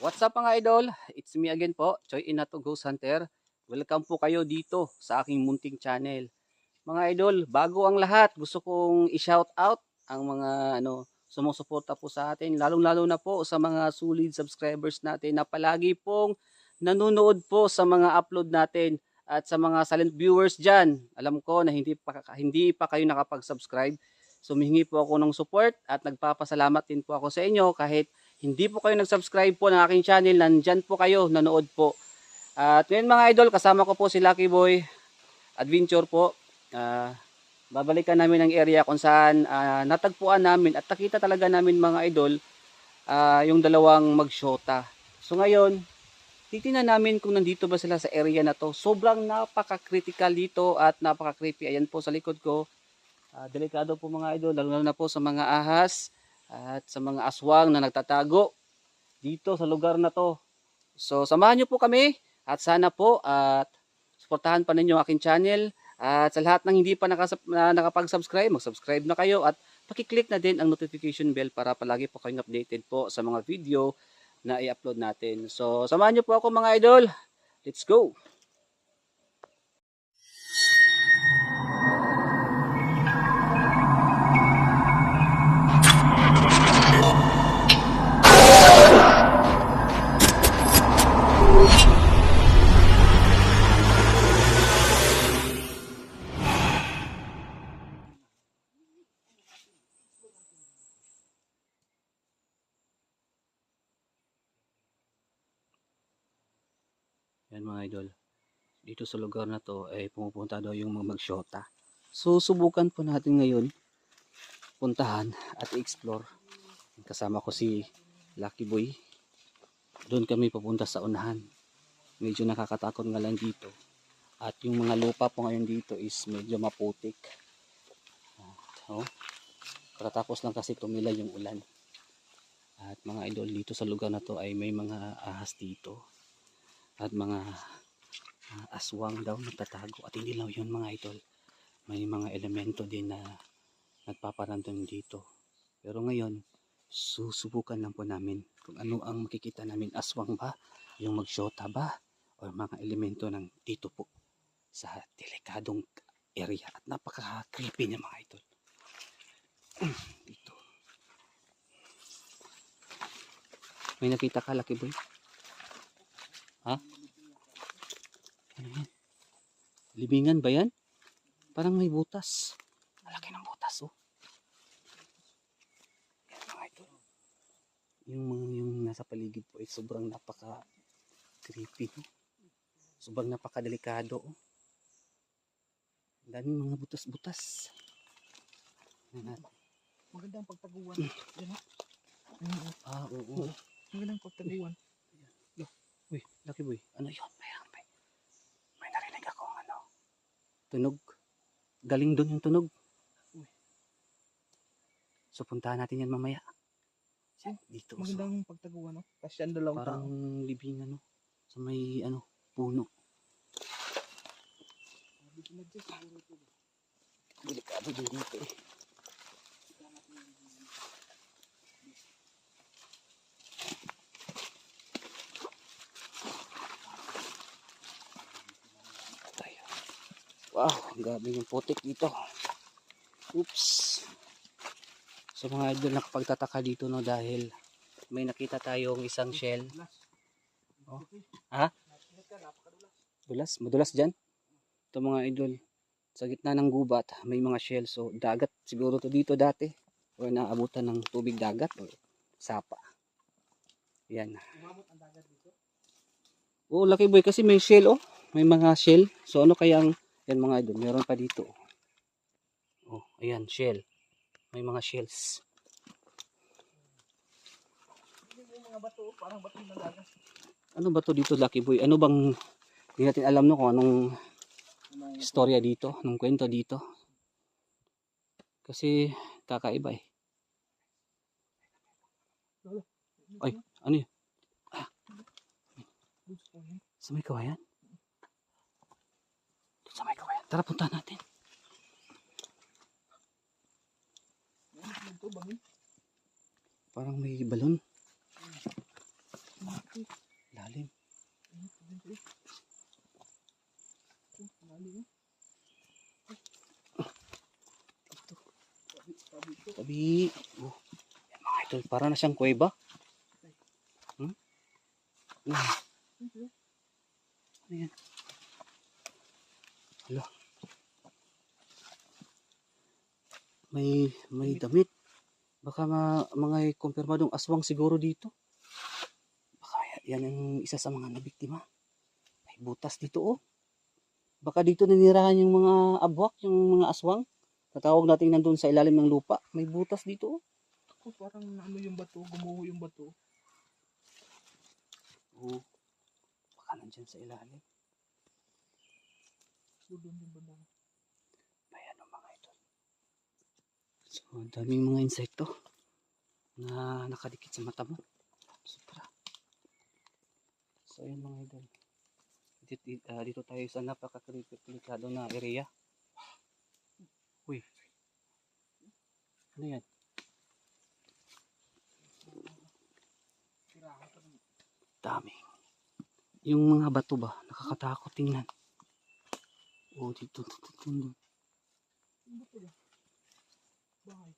What's up mga idol? It's me again po, Choi Inato Ghost Hunter. Welcome po kayo dito sa aking munting channel. Mga idol, bago ang lahat, gusto kong i-shout out ang mga ano sumusuporta po sa atin, lalong-lalo na po sa mga solid subscribers natin na palagi pong nanonood po sa mga upload natin at sa mga silent viewers dyan. Alam ko na hindi pa, hindi pa kayo nakapag-subscribe. So, humihingi po ako ng support at nagpapasalamat din po ako sa inyo kahit hindi po kayo nag-subscribe po ng aking channel, nandyan po kayo, nanood po. At ngayon mga idol, kasama ko po si Lucky Boy Adventure po. Ah, babalikan namin ang area kung saan ah, natagpuan namin at nakita talaga namin mga idol ah, yung dalawang magshota. So ngayon, titingnan namin kung nandito ba sila sa area na to. Sobrang napaka-critical dito at napaka-creepy. Ayan po sa likod ko. Ah, delikado po mga idol, lalo na po sa mga ahas at sa mga aswang na nagtatago dito sa lugar na to. So samahan niyo po kami at sana po at suportahan pa ninyo aking channel at sa lahat ng hindi pa nakapag-subscribe, mag-subscribe na kayo at pakiclick na din ang notification bell para palagi po kayong updated po sa mga video na i-upload natin. So samahan niyo po ako mga idol. Let's go! Dito sa lugar na to ay pumupunta daw yung mga magshota. So subukan po natin ngayon puntahan at i-explore. Kasama ko si Lucky Boy. Doon kami papunta sa unahan. Medyo nakakatakot nga lang dito. At yung mga lupa po ngayon dito is medyo maputik. Oh, katatapos lang kasi tumila yung ulan. At mga idol dito sa lugar na to ay may mga ahas dito at mga ah, aswang daw nagtatago at hindi lang yun mga idol. May mga elemento din na nagpaparandom dito. Pero ngayon susubukan lang po namin kung ano ang makikita namin. Aswang ba? Yung magshota ba? O mga elemento ng dito po sa delikadong area. At napaka creepy niya mga idol. Dito. May nakita ka Lucky Boy? Ha? Ano yan? Libingan ba yan? Parang may butas. Malaki ng butas, oh. Yung mga yung nasa paligid po ay sobrang napaka creepy. Sobrang napaka delikado. Oh. Ang daming mga butas-butas. Magandang pagtaguan. Yan ha. Ayun, oh. Ah, oo. Magandang pagtaguan. Uy, Lucky Boy, ano yun? May, may, may narinig akong ano, tunog. Galing doon yung tunog. So, puntahan natin yan mamaya. Yan, dito. So, Magandang pagtaguan. No? Kasi yan dalawang parang tao. libing ano, sa may ano, puno. Delikado din dito eh. Wow, ang gabi yung putik dito. Oops. So mga idol, nakapagtataka dito no dahil may nakita tayong isang shell. Oh. Ha? Dulas? Madulas dyan? Ito mga idol. Sa gitna ng gubat, may mga shell. So dagat siguro to dito dati. O naabutan ng tubig dagat o sapa. Yan. Umabot ang dagat dito. Oh, Lucky Boy kasi may shell oh. May mga shell. So ano kayang yan mga idol, meron pa dito. Oh, ayan, shell. May mga shells. Mga bato, parang bato ng dagat. Ano ba to dito Lucky Boy? Ano bang hindi natin alam no kung anong istorya dito, anong kwento dito. Kasi kakaiba eh. Ay, ano yun? Yun. Sa may kawayan? Tara, punta natin. Parang may balon. Lalim. Tabi. Oh. Mga idol. Para na siyang kuweba. Hmm? Ano? Ito, Ano yan? Hala. May may damit. Baka ma, mga kumpirmadong aswang siguro dito. Baka yan ang isa sa mga nabiktima. May butas dito oh. Baka dito ninirahan yung mga abwak, yung mga aswang. Tatawag natin nandun sa ilalim ng lupa. May butas dito oh. Ako parang ano yung bato, gumuho yung bato. Oo. Baka nandyan sa ilalim. So, doon yung banda. Ayan ang mga ito. So, daming mga insekto na nakadikit sa mata mo. Sobra. So, ayan mga idol. Dito, ah, dito tayo sa napaka-delikado na area. Uy. Ano yan? Dami. Yung mga bato ba? Nakakatakot tingnan. Oh, dito, dito, dito, dito. Bahay.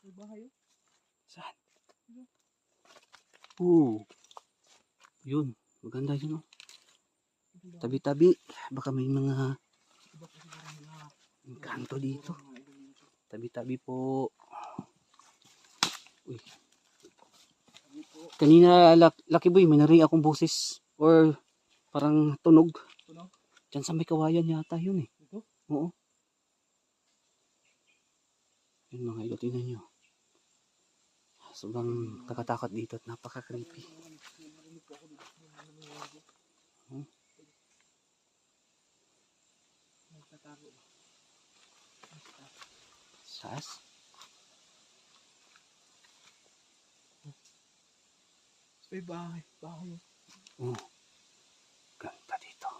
May bahay oh. Saan? Oo. Yun. Maganda yun. Oh. Ito ba? Tabi-tabi. Baka may mga kanto dito. Tabi-tabi po. Uy. Kanina, Lucky Boy, may narinig akong boses. Or parang tunog. Tunog? Diyan sa may kawayan yata yun eh. ito? Oo. Yun mga idol, tingnan nyo. Sobrang kakatakot dito at napaka-creepy. Hmm? Sas? May bahay. Bahay oh. Oo. Ganda dito.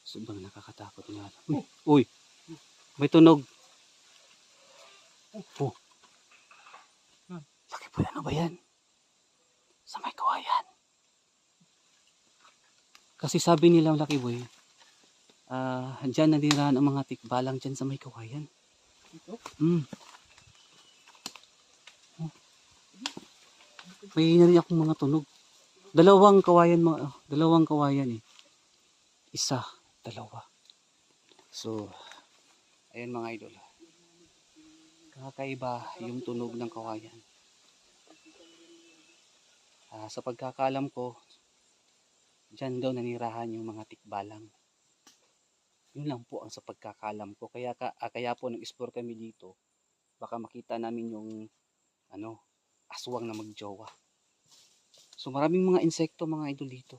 Sobrang nakakatakot nga. Uy, uy. May tunog. Oh. Hmm. Laki po ano ba yan? Sa may kawayan. Kasi sabi nila Lucky Boy, ah, dyan nanirahan ang mga tikbalang dyan sa may kawayan. Ito? Mm. Oh. May narinig akong mga tunog. Dalawang kawayan mga oh, dalawang kawayan eh. Isa, dalawa. So, ayun mga idol. Kakaiba yung tunog ng kawayan. Ah, sa pagkakalam ko, dyan daw nanirahan yung mga tikbalang. Yun lang po ang sa pagkakalam ko. Kaya, ka, ah, kaya po nag-explore kami dito. Baka makita namin yung ano, aswang na magjowa. So maraming mga insekto mga idol dito.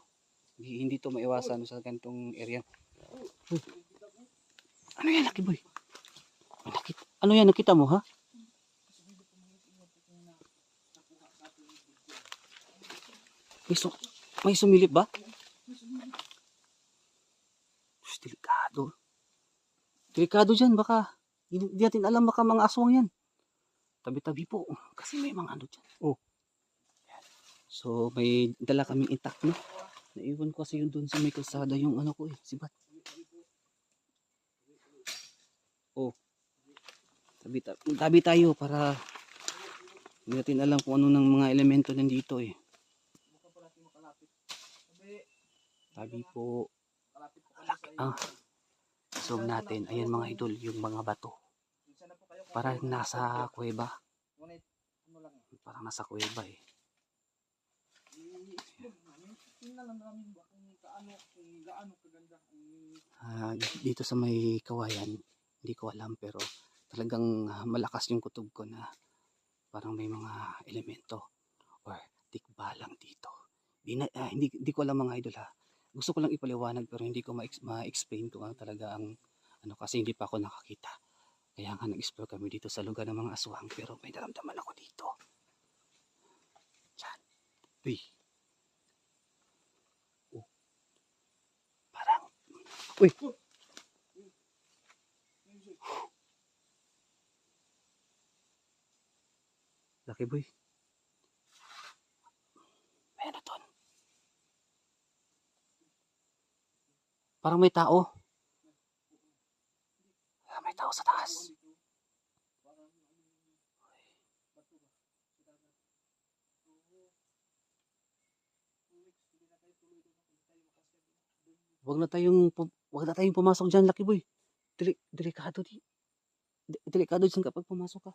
Hindi, hindi to maiwasan sa ganitong area. Ano yan, Lucky Boy? Ano yan, nakita mo ha? May, su may sumilip ba? Diyos, delikado. Delikado dyan, baka. Hindi natin alam baka mga aswang yan. Tabi-tabi po. Kasi may mga ano dyan. Oh. So, may dala kaming intact, no? Naiwan ko kasi yun doon sa may kalsada yung ano ko eh, sibat. Oh. Tabi, tabi, tayo para hindi natin alam kung ano ng mga elemento nandito eh. Tabi po. Ah. Zoom natin. Ayan mga idol, yung mga bato. Parang nasa kuweba. Parang nasa kuweba eh. Ah, dito sa may kawayan, hindi ko alam pero talagang malakas yung kutob ko na parang may mga elemento or tikbalang dito. Di na, ah, hindi, hindi ko alam mga idol ha. Gusto ko lang ipaliwanag pero hindi ko ma- ma-explain kung ano talaga ang ano kasi hindi pa ako nakakita. Kaya nga nag-explore kami dito sa lugar ng mga aswang pero may naramdaman ako dito. Diyan. Uy. Oh. Parang Uy. Laki boy. Ayan na doon. Parang may tao. Ah, may tao sa taas. Wag na tayong wag na tayong pumasok diyan, Lucky Boy. Deli delikado di. De- delikado diyan kapag pumasok ka.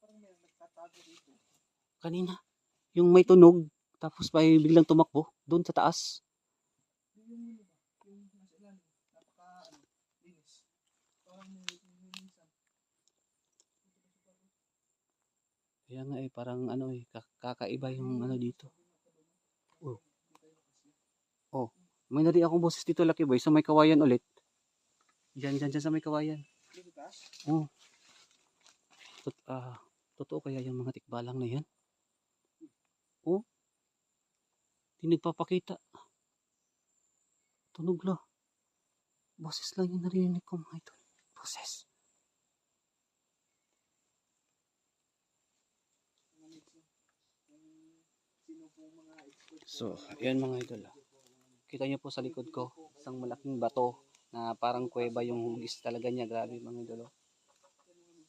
Parang may nagtatago dito. Kanina, yung may tunog tapos may biglang tumakbo doon sa taas. Kaya nga eh parang ano eh kak- kakaiba yung ano dito. Oh. May nari akong boses dito, Lucky Boy, sa may kawayan ulit. Diyan, diyan, diyan sa may kawayan. Taas. Tot, ah, totoo kaya yung mga tikbalang na yan? Oh? Di nagpapakita. Tunog lang. Boses lang yung narinig ko mga ito. Boses. So, ayan mga idol. Kita niyo po sa likod ko, isang malaking bato na parang kuweba yung hugis talaga niya. Grabe mga idol. oh.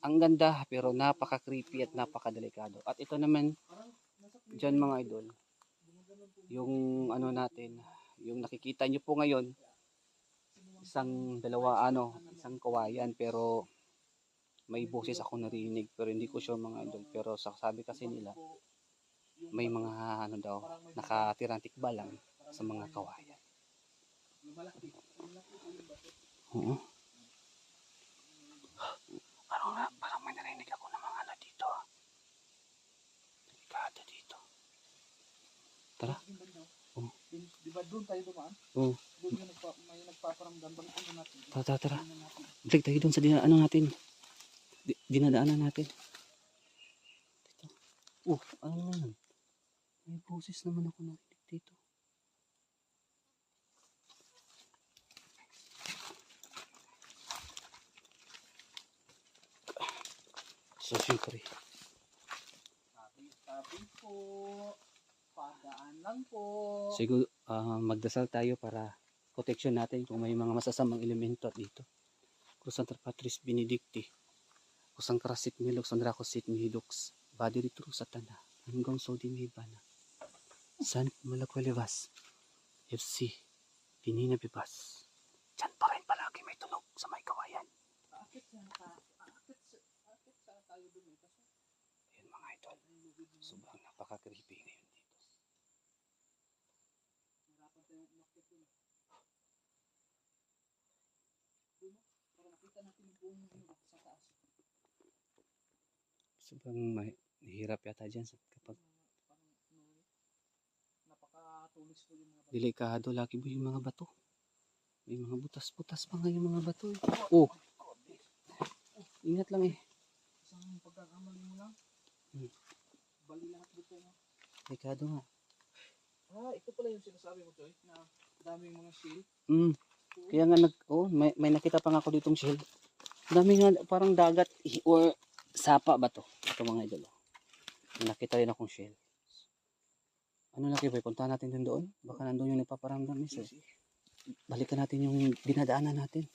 Ang ganda pero napaka-creepy at napaka-delikado. At ito naman, dyan mga idol, yung ano natin, yung nakikita niyo po ngayon, isang dalawa ano, isang kawayan pero may boses ako narinig pero hindi ko sure mga idol pero sa sabi kasi nila may mga ano daw nakatirang tikbalang sa mga kawayan. Oo. Parang, na, parang may narinig ako ng mga ano dito. ah. Delikado dito. Tara. Oh. Di ba doon tayo dumaan? Oo. Doon yung nagpa, may nagpaparamdam. Balikan na natin. Tara, tara, tara. Natin. Balik tayo dun sa dina, ano natin. Di, dinadaanan natin. Dito. Oh, ano na yan? May boses naman ako narinig dito. So, syempre. Sabi, sabi po. Lang po. Siguro ah, magdasal tayo para protection natin kung may mga masasamang elemento dito. Kusang Patris Benedicti. Kusang Krasit Milok Sandrako Sit Mihidux. Badi ritro satana. Hanggang Sodi Mihibana. San Malakwelevas. FC. Pinina Bibas. Diyan pa rin palagi may tunog sa may kawayan. Akit sa naka, akit sa, tayo. Kasi Ayan mga idol. Sobrang napaka-creepy ngayon dito. Harapan tayo umakit doon. Doon, para nakita natin yung buong ba, sa taas. Sobrang may, hirap yata dyan sa- kapag Parang, napakatulis po yung mga bata. delikado lagi mo yung mga bato. May mga butas-butas pa nga yung mga bato. eh. Oh, ingat lang eh. Isang pagkakamali mo lang. Hmm. Bali lahat dito mo. Delikado nga. Ah, ito pala yung sinasabi mo, Joy, na daming mga shield. Mm. Kaya nga nag oh, may, may nakita pa nga ako ditong shell. Dami nga parang dagat or sapa ba to? Ito mga idol. oh. Nakita rin akong shell. Ano laki boy, punta natin dun doon. Baka nandun yung nagpaparamdam eh. Balikan natin yung dinadaanan natin.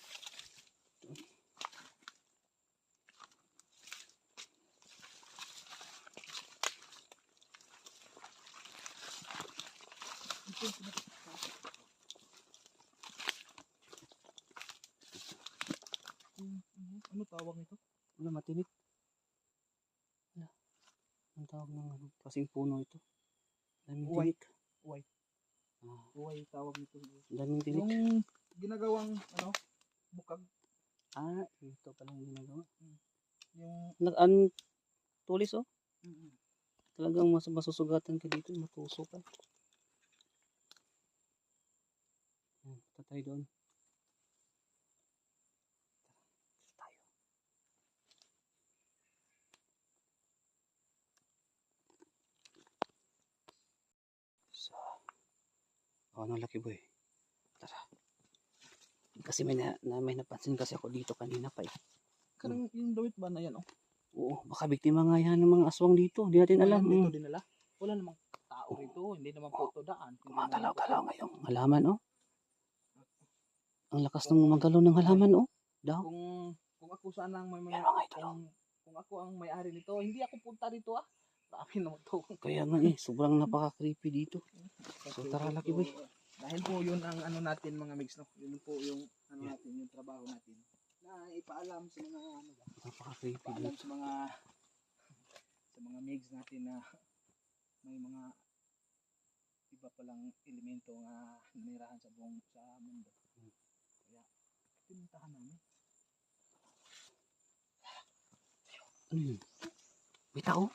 Hmm, ano, ano tawag nito? Wala matinik. Wala. Ang tawag ng ano, kasing puno ito. Daming White. tinik. White. Ah, Huwag tawag nito. daming tinik. Yung ginagawang, ano, bukag. Ah, ito pala yung ginagawa. Yung, Nag an tulis oh. mm, Talagang mas masusugatan ka dito, matuso ka. Punta tayo doon. Tara, tayo. So, oh, ano laki boy? Tara. Kasi may, na, na, may napansin kasi ako dito kanina pa eh. kanang yung damit ba na yan, oh? Oo, baka biktima nga yan ng mga aswang dito. Hindi natin alam. Alam, dito Mm. dinala. Wala namang tao rito. Hindi naman po ito daan. Gumagalaw-galaw ngayong halaman, oh. Ang lakas ng gumagalaw ng halaman, oh. Daw. Kung, kung ako saan lang may mga... Yan mga idol, oh. Kung, kung ako ang may-ari nito, hindi ako punta rito ah. Dami naman to. Kaya nga eh, sobrang napaka-creepy dito. So, tara, Lucky Boy. Dahil po yun ang ano natin mga mix, no? Yun po yung ano natin, yung trabaho natin. Na ipaalam sa mga ano ba? Napaka-creepy Ipaalam dito. sa mga sa mga migs natin na may mga iba palang elemento nga nanirahan sa buong sa mundo. Kaya pinuntahan namin. Ano yun? May tao?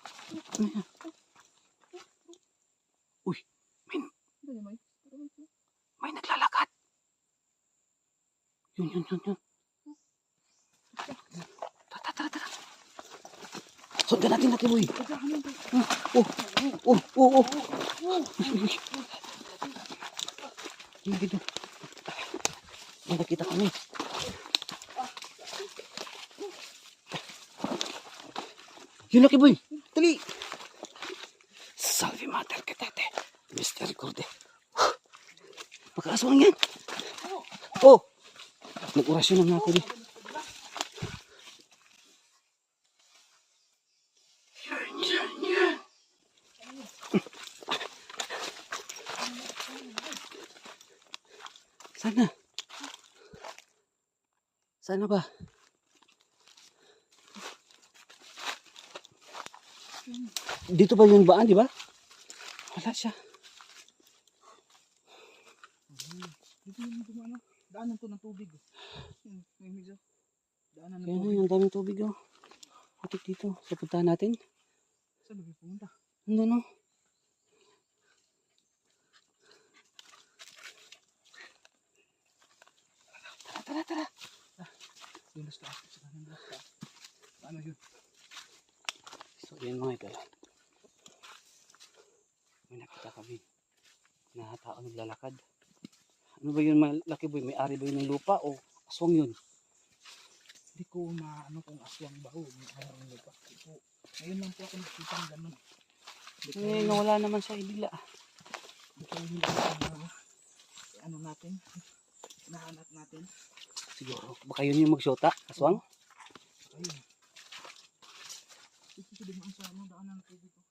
Yan? Uy, may may naglalakad. Yun, yun, yun, yun. Tara, tara, tara. Sundan natin natin, boy. Oh, oh, oh, oh. Yung dito. May nakita kami. Yun, Lucky Boy. Dali. Salve mater ketete. Mr. Gorde. Pagkaswang yan. Oh. Nag-orasyon na nga ako di. Sana. Sana ba? Dito ba yung baan, di ba? Wala siya. Dito yung dumano. Daanan to ng tubig. May oh. Daanan ng tubig. yung daming tubig oh. Putik dito. Sa puntahan natin. Saan ba pumunta? Ano no? Tara, tara, tara. Kanan last taas. Paano yun? So, yan mga idol. Nakita kami na tao naglalakad. Ano ba yun, mga laki boy? May ari ba yun ng lupa o aswang yun? Hindi ko maano kung aswang ba o may ayaw ng lupa. Ko, ngayon lang po ako nakikita ng ganun. Ko, Eh, nawala naman siya ibigla. hindi ko hindi ko ano, ano natin. Nahanap natin. Siguro. Baka yun yung magsyota, aswang? Ayun. Dito sa dumaan sa ano, daanan ng tubig. oh.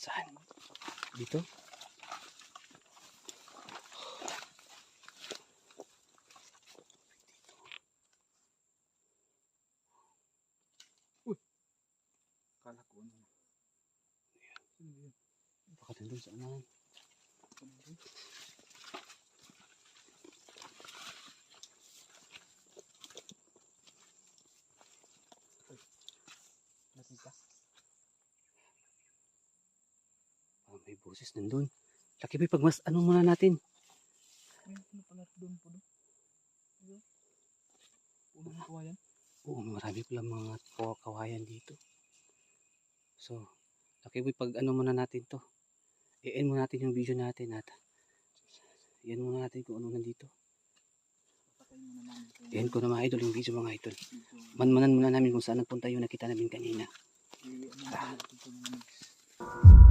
Saan? Dito? Kala ko ano. Sino ba yun? Baka nandun sa unahan. Sino ba yun? Uy, Nakita. Parang may boses nandun. Laki boy, pag mas ano muna natin. Oo, marami pala mga kaw- kawayan dito. So, laki boy, pag ano muna natin to. I-end muna natin yung video natin at yan muna natin kung ano nandito. Yan ko na mga idol yung video mga idol. Manmanan muna namin kung saan nagpunta yung nakita namin kanina. I-